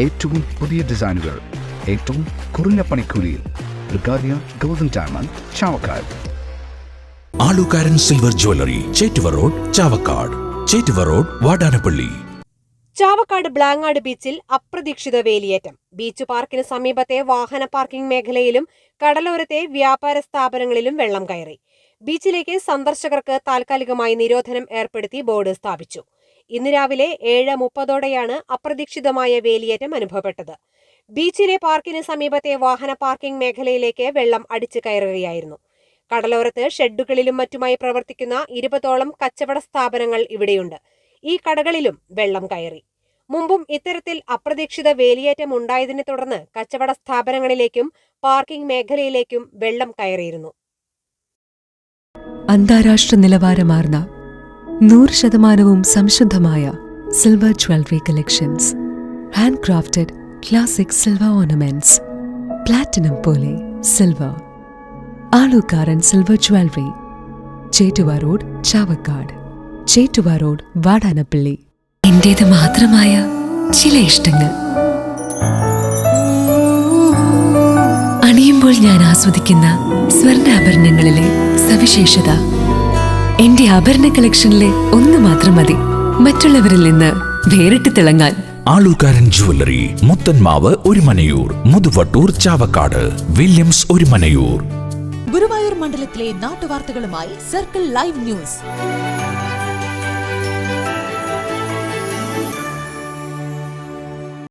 ഏറ്റവും പുതിയ ഡിസൈനുകൾ ഏറ്റവും കുറഞ്ഞ പണിക്കൂലിയിൽ ബ്രിഗാദിയ golden diamond Chavakkad. Alukkaran silver jewellery Chettuva road Chavakkad. Chettuva road Vatanappally. Chavakkad Blangad ബീച്ചിൽ അപ്രതീക്ഷിത വേലിയേറ്റം. ബീച്ച് പാർക്കിന് സമീപത്തെ വാഹന പാർക്കിംഗ് മേഖലയിലും കടലോരത്തെ വ്യാപാര സ്ഥാപനങ്ങളിലും വെള്ളം കയറി. ബീച്ചിലേക്ക് സന്ദർശകർക്ക് താൽക്കാലികമായി നിരോധനം ഏർപ്പെടുത്തി ബോർഡ് സ്ഥാപിച്ചു. ഇന്ന് രാവിലെ ഏഴ് മുപ്പതോടെയാണ് അപ്രതീക്ഷിതമായ വേലിയേറ്റം അനുഭവപ്പെട്ടത്. ബീച്ചിലെ പാർക്കിന് സമീപത്തെ വാഹന പാർക്കിംഗ് മേഖലയിലേക്ക് വെള്ളം അടിച്ചു കയറുകയായിരുന്നു. കടലോരത്ത് ഷെഡുകളിലും മറ്റുമായി പ്രവർത്തിക്കുന്ന ഇരുപതോളം കച്ചവട സ്ഥാപനങ്ങൾ ഇവിടെയുണ്ട്. ഈ കടകളിലും വെള്ളം കയറി. മുമ്പും ഇത്തരത്തിൽ അപ്രതീക്ഷിത വേലിയേറ്റം ഉണ്ടായതിനെ തുടർന്ന് കച്ചവട സ്ഥാപനങ്ങളിലേക്കും പാർക്കിംഗ് മേഖലയിലേക്കും വെള്ളം കയറിയിരുന്നു. അന്താരാഷ്ട്ര നിലവാരമാർന്ന നൂറ് ശതമാനവും സംശുദ്ധമായ silver jewellery collections hand crafted classic silver ornaments platinum പോലെ silver Alukkaran silver jewellery Chettuva road Chavakkad. Chettuva road Vatanappally. എന്റേത് മാത്രമായ ചില ഇഷ്ടങ്ങൾ. അണിയുമ്പോൾ ഞാൻ ആസ്വദിക്കുന്ന സ്വർണാഭരണങ്ങളിലെ സവിശേഷത. എന്റെ ആഭരണ കളക്ഷനിലെ ഒന്ന് മാത്രം മതി. മറ്റുള്ളവരിൽ നിന്ന് വേറിട്ട് തിളങ്ങാൻ. ആലുകാരൻ ജുവല്ലറി മുത്തൻമാവ് ഒരുമനയൂർ മുതുവട്ടൂർ ചാവക്കാട് വില്യംസ് ഒരുമനയൂർ ഗുരുവായൂർ മണ്ഡലത്തിലെ നാട്ടുവാർത്തകളുമായി സർക്കിൾ ലൈവ് ന്യൂസ്.